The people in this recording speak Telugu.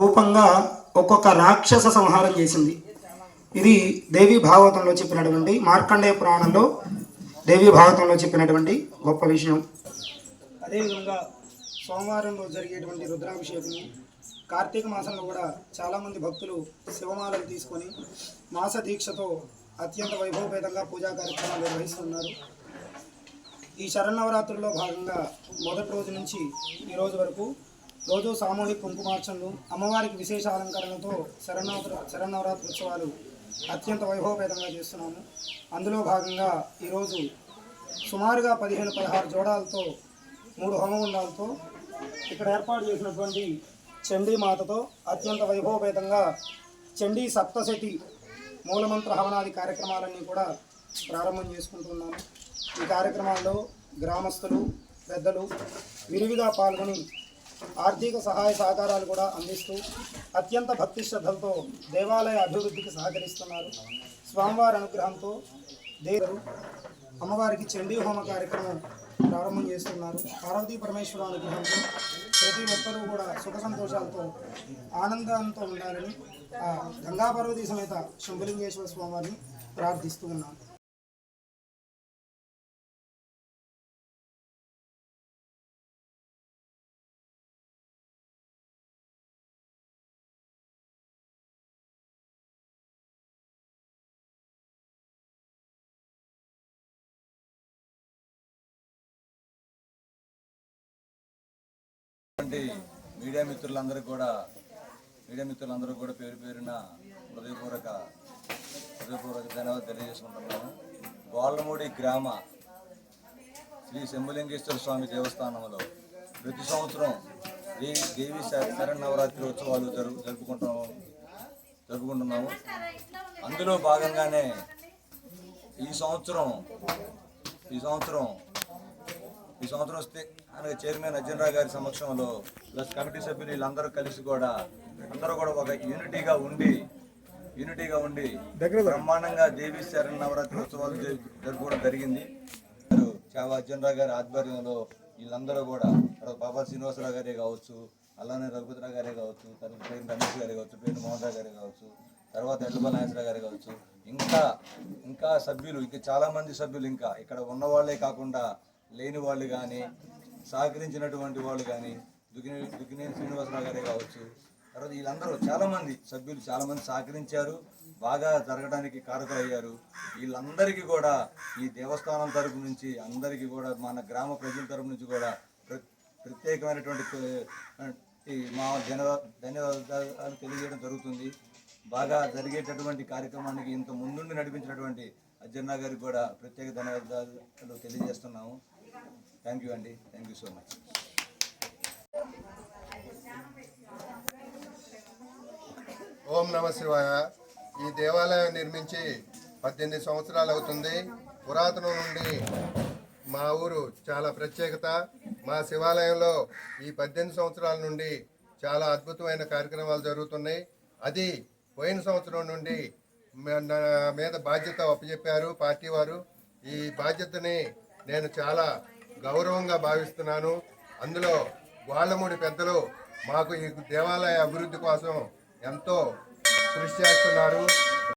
రూపంగా ఒక్కొక్క రాక్షస సంహారం చేసింది. ఇది దేవి భాగవతంలో చెప్పినటువంటి మార్కండేయ పురాణంలో దేవి భాగవతంలో చెప్పినటువంటి గొప్ప విషయం. అదేవిధంగా సోమవారం రోజు జరిగేటువంటి రుద్రాభిషేకం కార్తీక మాసంలో కూడా చాలామంది భక్తులు శివమాలను తీసుకొని మాస దీక్షతో అత్యంత వైభవపేతంగా పూజా కార్యక్రమాలు నిర్వహిస్తున్నారు. ఈ శరన్నవరాత్రుల్లో భాగంగా మొదటి రోజు నుంచి ఈ రోజు వరకు రోజు సామూహిక కుంకుమార్చనలు అమ్మవారికి విశేష అలంకరణతో శరన్నవర శరణవరాత్రి ఉత్సవాలు అత్యంత వైభవపేతంగా చేస్తున్నాము. అందులో భాగంగా ఈరోజు సుమారుగా పదిహేను పదహారు జోడాలతో మూడు హోమగుండాలతో ఇక్కడ ఏర్పాటు చేసినటువంటి చండీ మాతతో అత్యంత వైభవపేతంగా చండీ సప్తశతి మూలమంత్ర హవనాది కార్యక్రమాలన్నీ కూడా ప్రారంభం చేసుకుంటున్నాము ఈ కార్యక్రమాల్లో గ్రామస్తులు పెద్దలు విరివిగా పాల్గొని ఆర్థిక సహాయ సహకారాలు కూడా అందిస్తూ అత్యంత భక్తి శ్రద్ధలతో దేవాలయ అభివృద్ధికి సహకరిస్తున్నారు. స్వామివారి అనుగ్రహంతో దేవరు అమ్మవారికి చండీ హోమ కార్యక్రమం ప్రారంభం చేస్తున్నారు. పార్వతీ పరమేశ్వర అనుగ్రహంతో ప్రతి ఒక్కరూ కూడా సుఖ సంతోషాలతో ఆనందంతో ఉండాలని ఆ గంగా పార్వతీ సమేత శంభలింగేశ్వర స్వామివారిని ప్రార్థిస్తూ ఉన్నాను అటువంటి మీడియా మిత్రులందరూ కూడా మీడియా మిత్రులందరూ కూడా పేరు పేరున హృదయపూర్వక హృదయపూర్వక ధన్యవాదాలు తెలియజేసుకుంటున్నాను. గోళ్ళమూడి గ్రామ శ్రీ శంభులింగేశ్వర స్వామి దేవస్థానంలో ప్రతి సంవత్సరం దేవి దేవి శ- శరన్నవరాత్రి ఉత్సవాలు జరుపు జరుపుకుంటాము జరుపుకుంటున్నాము. అందులో భాగంగానే ఈ సంవత్సరం ఈ సంవత్సరం ఈ సంవత్సరం వస్తే అనగా చైర్మన్ అర్జునరావు గారి సమక్షంలో ప్లస్ కమిటీ సభ్యులు వీళ్ళందరూ కలిసి కూడా అందరూ కూడా ఒక యూనిటీగా ఉండి యూనిటీగా ఉండి బ్రహ్మాండంగా దేవి శరణ్ నవరాత్రి ఉత్సవాలు జరు- జరుపుకోవడం జరిగింది. చావా అర్జునరావు గారి ఆధ్వర్యంలో వీళ్ళందరూ కూడా బాబా శ్రీనివాసరావు గారే కావచ్చు అలానే రఘుపతిరావు గారే కావచ్చు తర్వాత పేరు రమేష్ గారే కావచ్చు పేరు మోహన్ రావు గారే కావచ్చు తర్వాత ఎడ్లపల్లి నాగేశ్వరరావు గారే కావచ్చు. ఇంకా ఇంకా సభ్యులు ఇంకా చాలా మంది సభ్యులు ఇంకా ఇక్కడ ఉన్న వాళ్ళే కాకుండా లేని వాళ్ళు కానీ సహకరించినటువంటి వాళ్ళు కానీ దుగ్గినే దుగ్గినేని శ్రీనివాసరావు గారే కావచ్చు. తర్వాత వీళ్ళందరూ చాలామంది సభ్యులు చాలామంది సహకరించారు బాగా జరగడానికి కారకులయ్యారు. వీళ్ళందరికీ కూడా ఈ దేవస్థానం తరపు నుంచి అందరికీ కూడా మన గ్రామ ప్రజల తరపు నుంచి కూడా ప్ర- ప్రత్యేకమైనటువంటి మా జన ధన్యవాదాలు తెలియజేయడం జరుగుతుంది. బాగా జరిగేటటువంటి కార్యక్రమానికి ఇంత ముందుండి నడిపించినటువంటి అజ్జన్న గారికి కూడా ప్రత్యేక ధన్యవాదాలు తెలియజేస్తున్నాము. థ్యాంక్ యూ అండి థ్యాంక్ యూ సో మచ్ ఓం నమ శివాయ. ఈ దేవాలయం నిర్మించి పద్దెనిమిది సంవత్సరాలు అవుతుంది. పురాతనం నుండి మా ఊరు చాలా ప్రత్యేకత. మా శివాలయంలో ఈ పద్దెనిమిది సంవత్సరాల నుండి చాలా అద్భుతమైన కార్యక్రమాలు జరుగుతున్నాయి. అది పోయిన సంవత్సరం నుండి నా మీద బాధ్యత అప్పచెప్పారు పార్టీ వారు. ఈ బాధ్యతని నేను చాలా గౌరవంగా భావిస్తున్నాను. అందులో గోళ్ళమూడి పెద్దలు మాకు ఈ దేవాలయ అభివృద్ధి కోసం ఎంతో కృషి చేస్తున్నారు.